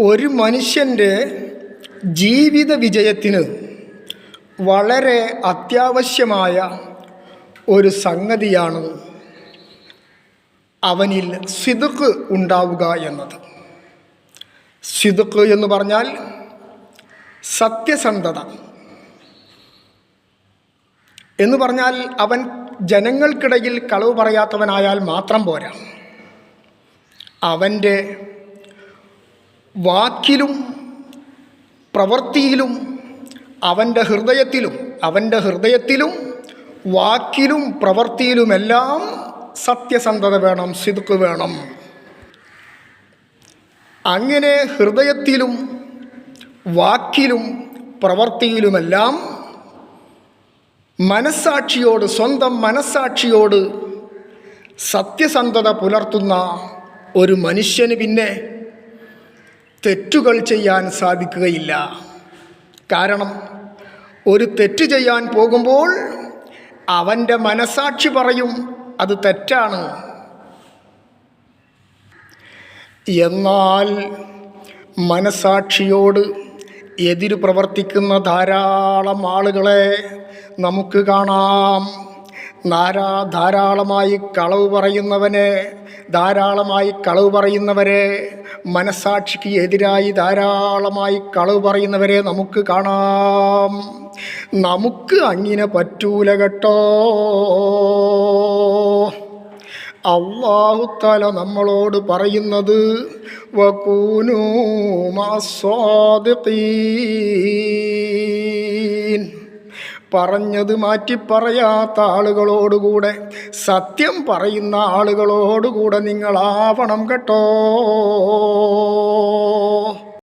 ഒരു മനുഷ്യന്റെ ജീവിത വിജയത്തിന് വളരെ അത്യാവശ്യമായ ഒരു സംഗതിയാണ് അവനിൽ സിതുക്ക് ഉണ്ടാവുക എന്നത്. സിതുക്ക് എന്ന് പറഞ്ഞാൽ സത്യസന്ധത. എന്ന് പറഞ്ഞാൽ അവൻ ജനങ്ങൾക്കിടയിൽ കളവ് പറയാത്തവനായാൽ മാത്രം പോരാ. അവന്റെ വാക്കിലും പ്രവൃത്തിയിലും അവന്റെ ഹൃദയത്തിലും അവന്റെ ഹൃദയത്തിലും വാക്കിലും പ്രവൃത്തിയിലുമെല്ലാം സത്യസന്ധത വേണം സിതുക്ക് വേണം. അങ്ങനെ ഹൃദയത്തിലും വാക്കിലും പ്രവൃത്തിയിലുമെല്ലാം മനസ്സാക്ഷിയോട് സ്വന്തം മനസ്സാക്ഷിയോട് സത്യസന്ധത പുലർത്തുന്ന ഒരു മനുഷ്യന് പിന്നെ തെറ്റുകൾ ചെയ്യാൻ സാധിക്കുകയില്ല. കാരണം ഒരു തെറ്റ് ചെയ്യാൻ പോകുമ്പോൾ അവന്റെ മനസാക്ഷി പറയും അത് തെറ്റാണ്. എന്നാൽ മനസാക്ഷിയോട് എതിര് പ്രവർത്തിക്കുന്ന ധാരാളം ആളുകളെ നമുക്ക് കാണാം. ധാരാ ധാരാളമായി കളവ് പറയുന്നവനെ ധാരാളമായി കളവ് പറയുന്നവരെ മനസാക്ഷിക്ക് എതിരായി ധാരാളമായി കളവ് പറയുന്നവരെ നമുക്ക് കാണാം. നമുക്ക് അങ്ങനെ പറ്റൂല കേട്ടോ. അള്ളാഹുത്താല നമ്മളോട് പറയുന്നത് വകൂനൂ മാസ്വാദിഖീൻ പറഞ്ഞത് മാറ്റി പറയാത്ത ആളുകളോടുകൂടെ സത്യം പറയുന്ന ആളുകളോടുകൂടെ നിങ്ങളാവണം കേട്ടോ.